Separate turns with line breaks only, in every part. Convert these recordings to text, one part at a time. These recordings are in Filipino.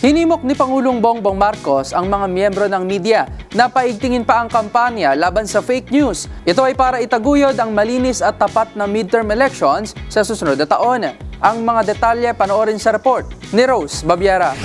Hinimok ni Pangulong Bongbong Marcos ang mga miyembro ng media na paigtingin pa ang kampanya laban sa fake news. Ito ay para itaguyod ang malinis at tapat na midterm elections sa susunod na taon. Ang mga detalye panoorin sa report ni Rose Babiera.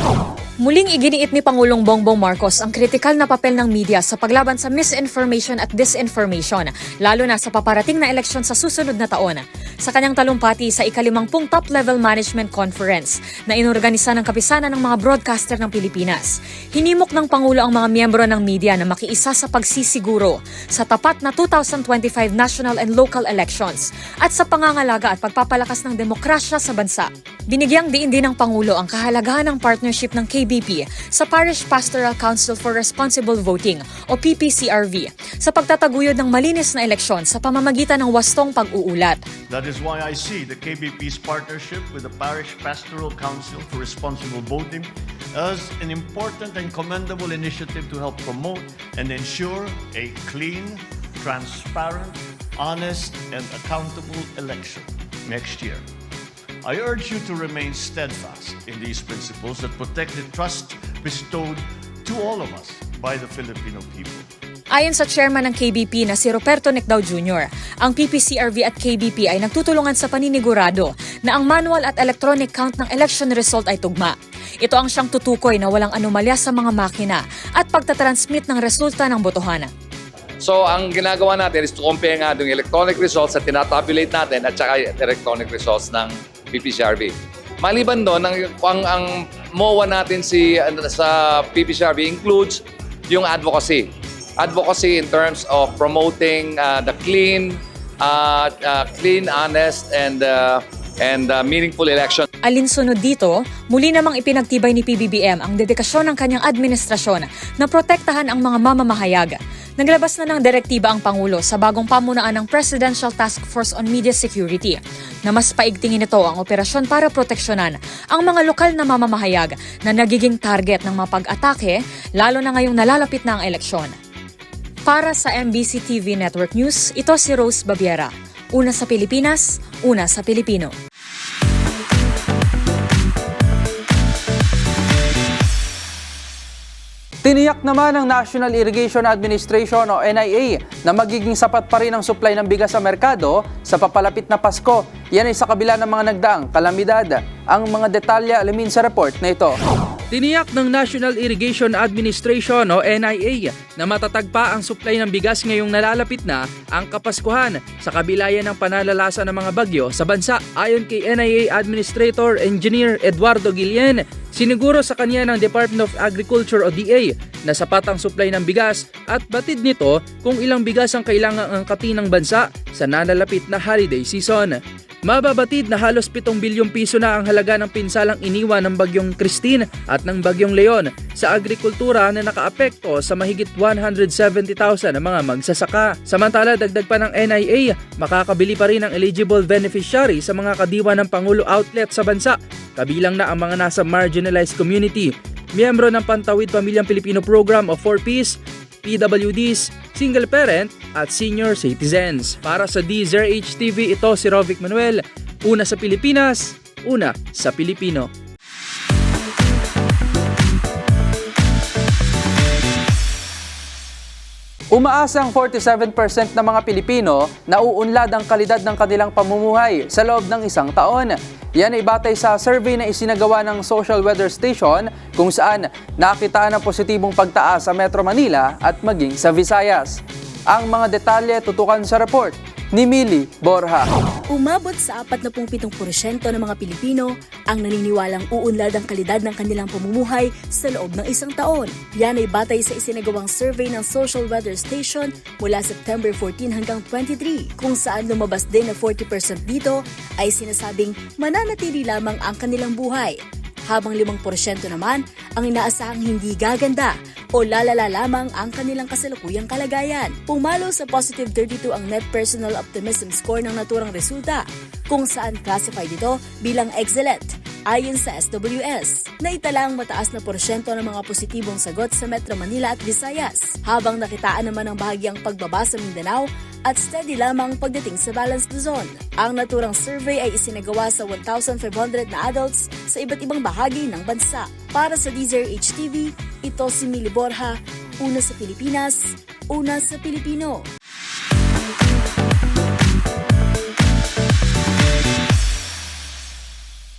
Muling iginiit ni Pangulong Bongbong Marcos ang kritikal na papel ng media sa paglaban sa misinformation at disinformation, lalo na sa paparating na eleksyon sa susunod na taon. Sa kanyang talumpati sa ikalimangpung Top-Level Management Conference na inorganisa ng kapisanan ng mga broadcaster ng Pilipinas, hinimok ng Pangulo ang mga miyembro ng media na makiisa sa pagsisiguro sa tapat na 2025 national and local elections at sa pangangalaga at pagpapalakas ng demokrasya sa bansa. Binigyang diin din ng Pangulo ang kahalagahan ng partnership ng KBP sa Parish Pastoral Council for Responsible Voting o PPCRV sa pagtataguyod ng malinis na eleksyon sa pamamagitan ng wastong pag-uulat.
That is why I see the KBP's partnership with the Parish Pastoral Council for Responsible Voting as an important and commendable initiative to help promote and ensure a clean, transparent, honest, and accountable election next year. I urge you to remain steadfast in these principles that protect the trust bestowed to all of us by the Filipino people.
Ayon sa chairman ng KBP na si Roberto Necdao Jr., ang PPCRV at KBP ay nagtutulungan sa paninigurado na ang manual at electronic count ng election result ay tugma. Ito ang siyang tutukoy na walang anomalya sa mga makina at pagtatransmit ng resulta ng botohan.
So, ang ginagawa natin is to compare nga yung electronic results na tinatabulate natin at saka electronic results ng PPCRB. Maliban doon, ang, ang, ang MOA natin si, ano, sa PPCRB includes yung advocacy. Advocacy in terms of promoting uh, the clean, uh, uh, clean, honest, and uh, and uh, meaningful election.
Alinsunod dito, muli namang ipinagtibay ni PBBM ang dedikasyon ng kanyang administrasyon na protektahan ang mga mamamahayag. Naglabas na ng direktiba ang Pangulo sa bagong pamunaan ng Presidential Task Force on Media Security na mas paigtingin ito ang operasyon para proteksyonan ang mga lokal na mamamahayag na nagiging target ng mga pag-atake lalo na ngayong nalalapit na ang eleksyon. Para sa MBC TV Network News, ito si Rose Babiera. Una sa Pilipinas, una sa Pilipino.
Tiniyak naman ng National Irrigation Administration o NIA na magiging sapat pa rin ang supply ng bigas sa merkado sa papalapit na Pasko. Yan ay sa kabila ng mga nagdaang kalamidad. Ang mga detalye alamin sa report na ito. Tiniyak ng National Irrigation Administration o NIA na matatag pa ang supply ng bigas ngayong nalalapit na ang Kapaskuhan sa kabila yan ng panalalasan ng mga bagyo sa bansa. Ayon kay NIA Administrator Engineer Eduardo Guillen, siniguro sa kanya ng Department of Agriculture o DA na sapat ang supply ng bigas at batid nito kung ilang bigas ang kailangang angkatin ng bansa sa nalalapit na holiday season. Mababatid na halos 7 bilyong piso na ang halaga ng pinsalang iniwan ng bagyong Christine at ng bagyong Leon sa agrikultura na nakaapekto sa mahigit 170,000 na mga magsasaka. Samantala, dagdag pa ng NIA, makakabili pa rin ang eligible beneficiary sa mga kadiwa ng Pangulo outlet sa bansa, kabilang na ang mga nasa marginalized community, miyembro ng Pantawid Pamilyang Pilipino Program of 4Ps, PWDs, single parent at senior citizens. Para sa DZRH TV, ito si Rovic Manuel. Una sa Pilipinas, una sa Pilipino. Umaasa ang 47% ng mga Pilipino na uunlad ang kalidad ng kanilang pamumuhay sa loob ng isang taon. Yan ay batay sa survey na isinagawa ng Social Weather Station kung saan nakita ng positibong pagtaas sa Metro Manila at maging sa Visayas. Ang mga detalye tutukan sa report ni Mili Borja.
Umabot sa 47% ng mga Pilipino ang naniniwalang uunlad ang kalidad ng kanilang pamumuhay sa loob ng isang taon. Yan ay batay sa isinagawang survey ng Social Weather Station mula September 14 hanggang 23 kung saan lumabas din na 40% dito ay sinasabing mananatili lamang ang kanilang buhay habang 5% naman ang inaasahang hindi gaganda o lalala lamang ang kanilang kasalukuyang kalagayan. Pumalo sa positive 32 ang Net Personal Optimism Score ng naturang resulta, kung saan classified ito bilang excellent ayon sa SWS. Naitala ang mataas na porsyento ng mga positibong sagot sa Metro Manila at Visayas, habang nakitaan naman ang bahagyang pagbaba sa Mindanao at steady lamang pagdating sa Balanced Luzon. Ang naturang survey ay isinagawa sa 1,500 na adults sa iba't ibang bahagi ng bansa. Para sa DZRH TV, ito si Mili Borja, una sa Pilipinas, una sa Pilipino.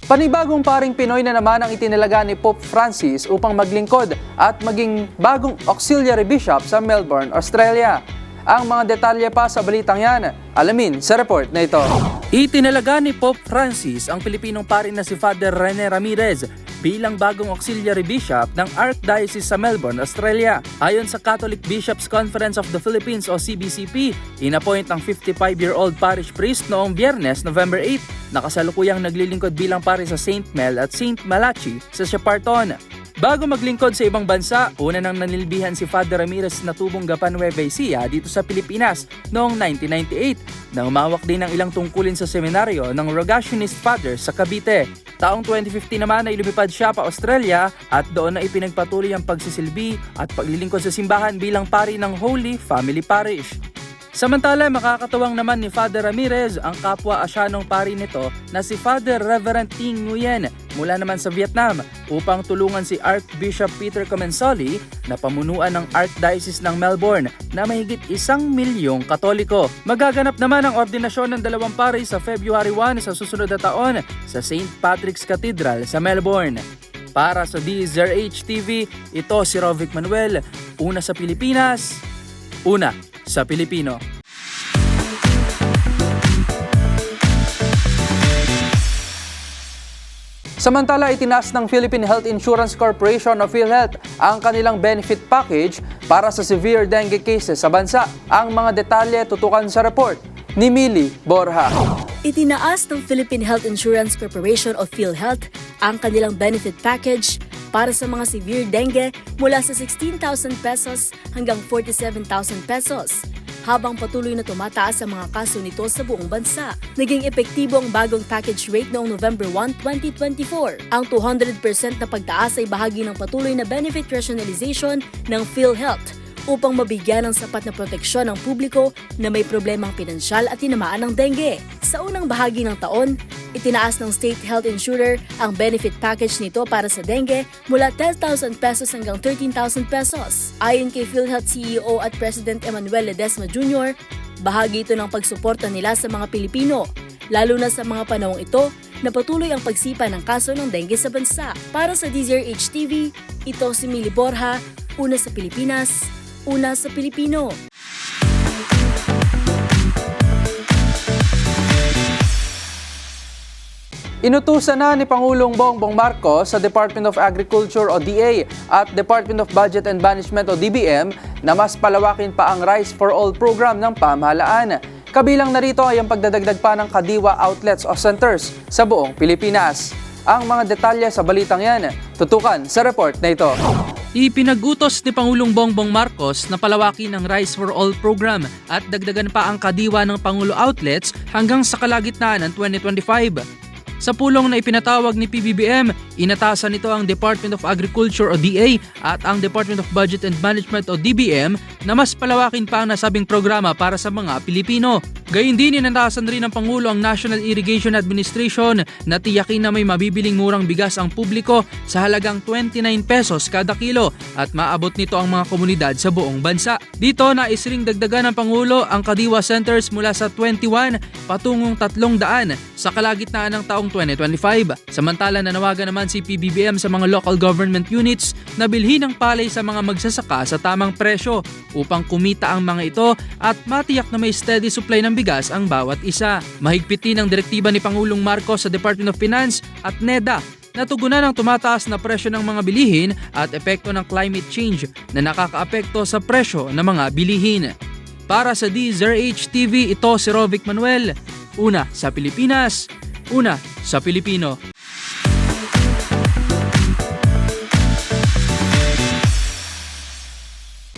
Panibagong paring Pinoy na naman ang itinalaga ni Pope Francis upang maglingkod at maging bagong auxiliary bishop sa Melbourne, Australia. Ang mga detalye pa sa balitang yan, alamin sa report na ito. Itinalaga ni Pope Francis ang Pilipinong pari na si Father Rene Ramirez bilang bagong auxiliary bishop ng Archdiocese sa Melbourne, Australia. Ayon sa Catholic Bishops Conference of the Philippines o CBCP, inappoint ang 55-year-old parish priest noong biyernes, November 8, na kasalukuyang naglilingkod bilang pari sa St. Mel at St. Malachi sa Chaparton. Bago maglingkod sa ibang bansa, una nang nanilbihan si Father Ramirez na tubong Gapan Nueva Ecija dito sa Pilipinas noong 1998 na umawak din ng ilang tungkulin sa seminaryo ng Rogationist Fathers sa Cavite. Taong 2015 naman ay lumipad siya pa Australia at doon na ipinagpatuloy ang pagsisilbi at paglilingkod sa simbahan bilang pari ng Holy Family Parish. Samantala, makakatuwang naman ni Father Ramirez ang kapwa asyanong pari nito na si Father Reverend Ting Nguyen mula naman sa Vietnam upang tulungan si Archbishop Peter Comensoli na pamunuan ng Archdiocese ng Melbourne na mahigit isang milyong katoliko. Magaganap naman ang ordinasyon ng dalawang pari sa February 1 sa susunod na taon sa St. Patrick's Cathedral sa Melbourne. Para sa DZRH TV, ito si Rovic Manuel, una sa Pilipinas, una sa Pilipino. Samantala, itinaas ng Philippine Health Insurance Corporation o PhilHealth ang kanilang benefit package para sa severe dengue cases sa bansa. Ang mga detalye tutukan sa report ni Mili Borja.
Itinaas ng Philippine Health Insurance Corporation o PhilHealth ang kanilang benefit package para sa mga severe dengue mula sa 16,000 pesos hanggang 47,000 pesos habang patuloy na tumataas ang mga kaso nito sa buong bansa. Naging epektibo ang bagong package rate noong November 1, 2024. Ang 200% na pagtaas ay bahagi ng patuloy na benefit rationalization ng PhilHealth upang mabigyan ng sapat na proteksyon ang publiko na may problemang pinansyal at tinamaan ng dengue. Sa unang bahagi ng taon, itinaas ng state health insurer ang benefit package nito para sa dengue mula 10,000 pesos hanggang 13,000 pesos. Ayon kay PhilHealth CEO at President Emmanuel Ledesma Jr., bahagi ito ng pagsuporta nila sa mga Pilipino, lalo na sa mga panahong ito na patuloy ang pagsipa ng kaso ng dengue sa bansa. Para sa DZRH TV, ito si Mili Borja, una sa Pilipinas, una sa Pilipino.
Inutusan na ni Pangulong Bongbong Marcos sa Department of Agriculture o DA at Department of Budget and Management o DBM na mas palawakin pa ang Rice for All program ng pamahalaan. Kabilang narito ay ang pagdadagdag pa ng kadiwa outlets o centers sa buong Pilipinas. Ang mga detalye sa balitang yan, tutukan sa report na ito.
Ipinagutos ni Pangulong Bongbong Marcos na palawakin ang Rice for All program at dagdagan pa ang kadiwa ng Pangulo outlets hanggang sa kalagitnaan ng 2025. Sa pulong na ipinatawag ni PBBM, inatasan nito ang Department of Agriculture o DA at ang Department of Budget and Management o DBM na mas palawakin pa ang nasabing programa para sa mga Pilipino. Gayun din inatasan rin ng Pangulo ang National Irrigation Administration na tiyakin na may mabibiling murang bigas ang publiko sa halagang 29 pesos kada kilo at maabot nito ang mga komunidad sa buong bansa. Dito nais ring dagdagan ng Pangulo ang Kadiwa Centers mula sa 21 patungong 300 sa kalagitnaan ng taong 2025. Samantala nanawagan naman si PBBM sa mga local government units na bilhin ng palay sa mga magsasaka sa tamang presyo upang kumita ang mga ito at matiyak na may steady supply ng bigas ang bawat isa. Mahigpit din ang direktiba ni Pangulong Marcos sa Department of Finance at NEDA natugunan ang tumataas na presyo ng mga bilihin at epekto ng climate change na nakakaapekto sa presyo ng mga bilihin. Para sa DZRH TV, ito si Rovic Manuel. Una sa Pilipinas, una sa Pilipino.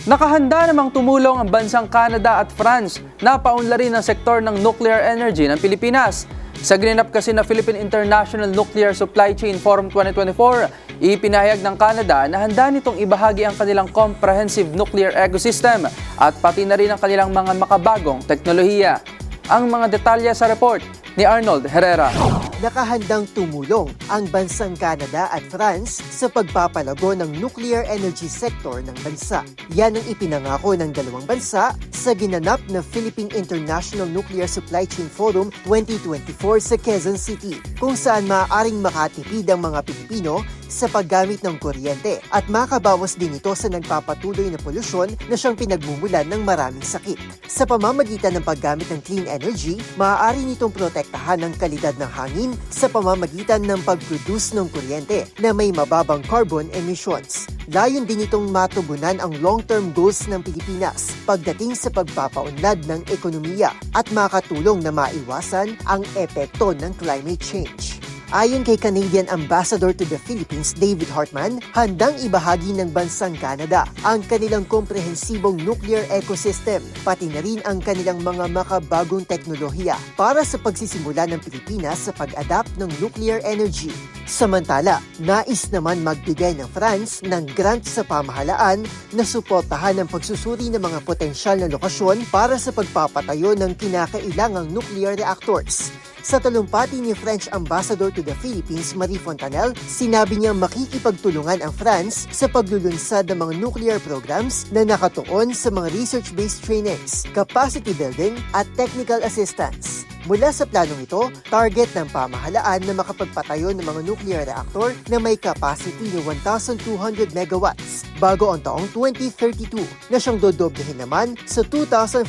Nakahanda namang tumulong ang bansang Canada at France na paunlarin ang sektor ng nuclear energy ng Pilipinas. Sa ginanap kasi na Philippine International Nuclear Supply Chain Forum 2024, ipinahayag ng Canada na handa nitong ibahagi ang kanilang comprehensive nuclear ecosystem at pati na rin ang kanilang mga makabagong teknolohiya. Ang mga detalye sa report ni Arnold Herrera.
Nakahandang tumulong ang bansang Canada at France sa pagpapalago ng nuclear energy sector ng bansa. Yan ang ipinangako ng dalawang bansa sa ginanap na Philippine International Nuclear Supply Chain Forum 2024 sa Quezon City, kung saan maaaring makatipid ang mga Pilipino sa paggamit ng kuryente at makabawas din ito sa nagpapatuloy na polusyon na siyang pinagmumulan ng maraming sakit. Sa pamamagitan ng paggamit ng clean energy, maaari nitong protektahan ang kalidad ng hangin sa pamamagitan ng pag-produce ng kuryente na may mababang carbon emissions. Layon din itong matugunan ang long-term goals ng Pilipinas pagdating sa pagpapaunlad ng ekonomiya at makatulong na maiwasan ang epekto ng climate change. Ayon kay Canadian Ambassador to the Philippines David Hartman, handang ibahagi ng bansang Canada ang kanilang komprehensibong nuclear ecosystem, pati na rin ang kanilang mga makabagong teknolohiya para sa pagsisimula ng Pilipinas sa pag-adapt ng nuclear energy. Samantala, nais naman magbigay ng France ng grant sa pamahalaan na suportahan ang pagsusuri ng mga potensyal na lokasyon para sa pagpapatayo ng kinakailangang nuclear reactors. Sa talumpati ni French Ambassador to the Philippines, Marie Fontanel, sinabi niya makikipagtulungan ang France sa paglulunsad ng mga nuclear programs na nakatuon sa mga research-based trainings, capacity building at technical assistance. Mula sa planong ito, target ng pamahalaan na makapagpatayo ng mga nuclear reactor na may capacity ng 1,200 megawatts bago ang taong 2032 na siyang dodoblehin naman sa 2,400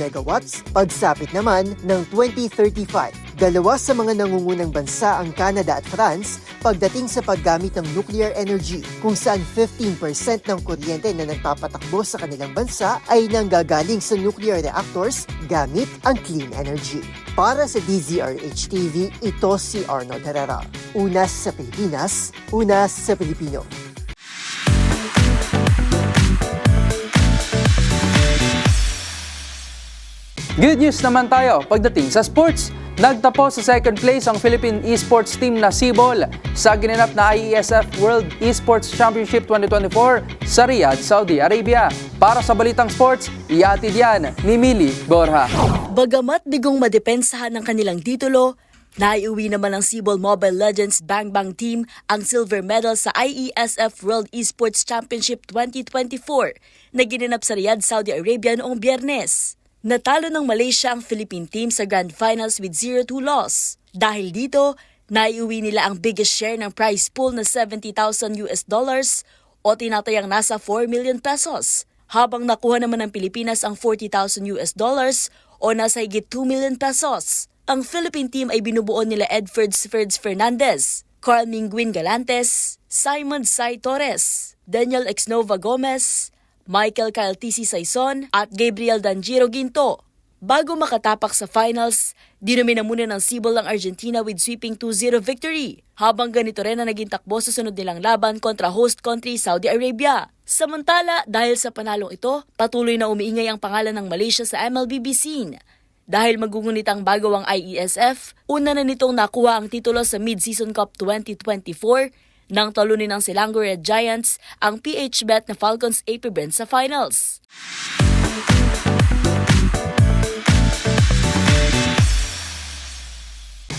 megawatts pagsapit naman ng 2035. Dalawa sa mga nangungunang bansa ang Canada at France pagdating sa paggamit ng nuclear energy kung saan 15% ng kuryente na nagpapatakbo sa kanilang bansa ay nanggagaling sa nuclear reactors gamit ang clean energy. Para sa DZRH TV, ito si Arnold Herrera. Una sa Pilipinas, una sa Pilipino.
Good news naman tayo pagdating sa sports. Nagtapos sa second place ang Philippine esports team na Cebol sa ginanap na IESF World Esports Championship 2024 sa Riyadh, Saudi Arabia. Para sa Balitang Sports, iatid yan ni Mili Borja.
Bagamat bigong madepensahan ng kanilang titulo, naiuwi naman ng Cebol Mobile Legends Bang Bang Team ang silver medal sa IESF World Esports Championship 2024 na ginanap sa Riyadh, Saudi Arabia noong biyernes. Natalo ng Malaysia ang Philippine team sa Grand Finals with 0-2 loss. Dahil dito, naiuwi nila ang biggest share ng prize pool na 70,000 US dollars o tinatayang nasa 4 million pesos. Habang nakuha naman ng Pilipinas ang 40,000 US dollars o nasa higit 2 million pesos. Ang Philippine team ay binubuo nila Edford Ferds Fernandez, Carl Minguin Galantes, Simon Sai Torres, Daniel Exnova Gomez, Michael TC Saison at Gabriel Danjiro Ginto. Bago makatapak sa finals, dinumi na muna ng Cebol ang Argentina with sweeping 2-0 victory. Habang ganito rin ang naging takbo sa sunod nilang laban kontra host country Saudi Arabia. Samantala, dahil sa panalong ito, patuloy na umiingay ang pangalan ng Malaysia sa MLBB scene. Dahil magungunit ang bago IESF, una na nitong nakuha ang titulo sa Mid-Season Cup 2024 nang talunin ng Silango Red Giants ang PH Bet na Falcons AP Brent sa finals.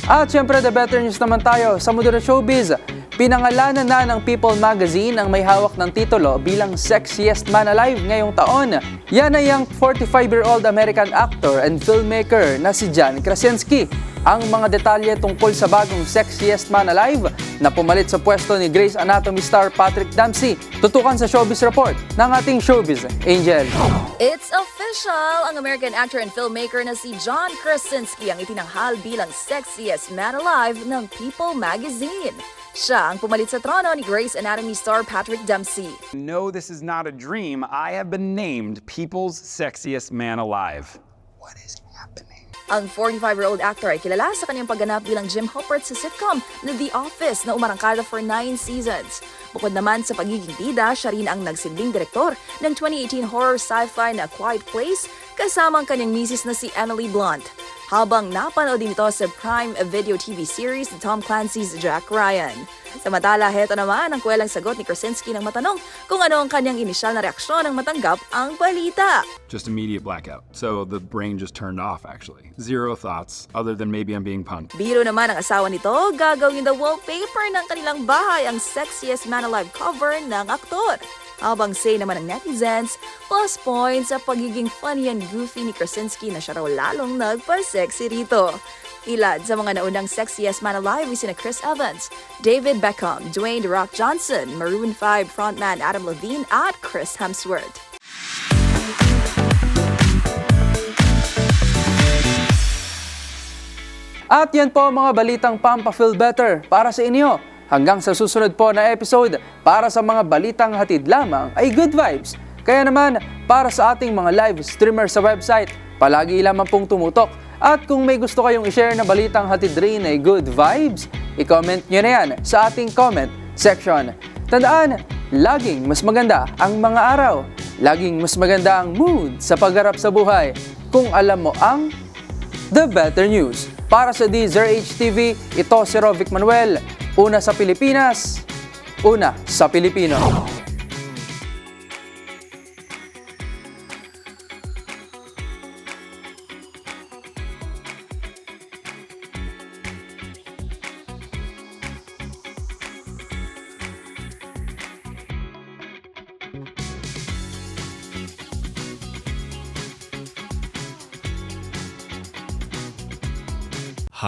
At syempre, the better news naman tayo sa mundo ng showbiz. Pinangalanan na ng People Magazine ang may hawak ng titulo bilang Sexiest Man Alive ngayong taon. Yan ay ang 45-year-old American actor and filmmaker na si John Krasinski. Ang mga detalye tungkol sa bagong Sexiest Man Alive na pumalit sa pwesto ni Grey's Anatomy star Patrick Dempsey. Tutukan sa Showbiz Report ng ating Showbiz Angel.
It's official! Ang American actor and filmmaker na si John Krasinski ang itinanghal bilang sexiest man alive ng People magazine. Siya ang pumalit sa trono ni Grey's Anatomy star Patrick Dempsey.
No, this is not a dream. I have been named People's Sexiest Man Alive.
Ang 45-year-old actor ay kilala sa kanyang pagganap bilang Jim Halpert sa sitcom na The Office na umarangkada for 9 seasons. Bukod naman sa pagiging bida, siya rin ang nagsilbing direktor ng 2018 horror sci-fi na Quiet Place kasama ang kanyang misis na si Emily Blunt. Habang napanood din ito sa Prime Video TV series Tom Clancy's Jack Ryan. Samantala, heto naman ang kwelang sagot ni Krasinski ng matanong kung ano ang kanyang inisyal na reaksyon nang matanggap ang balita.
Just immediate blackout. So the brain just turned off, actually. Zero thoughts, other than maybe I'm being punked.
Biro naman ang asawa nito, gagawin the wallpaper ng kanilang bahay ang sexiest man alive cover ng aktor. Habang say naman ng netizens, plus points sa pagiging funny and goofy ni Krasinski na siya raw lalong nagpa-sexy rito. Ilad sa mga naunang sexiest man alive sina Chris Evans, David Beckham, Dwayne The Rock Johnson, Maroon 5 frontman Adam Levine at Chris Hemsworth.
At yan po mga balitang Pampa Feel Better para sa inyo. Hanggang sa susunod po na episode, para sa mga balitang hatid lamang ay good vibes. Kaya naman, para sa ating mga live streamer sa website, palagi lamang pong tumutok. At kung may gusto kayong i-share na balitang hatid rin ay good vibes, i-comment nyo na yan sa ating comment section. Tandaan, laging mas maganda ang mga araw. Laging mas maganda ang mood sa pagharap sa buhay kung alam mo ang The Better News. Para sa DZRH TV, ito si Rovic Manuel. Una sa Pilipinas, una sa Pilipino.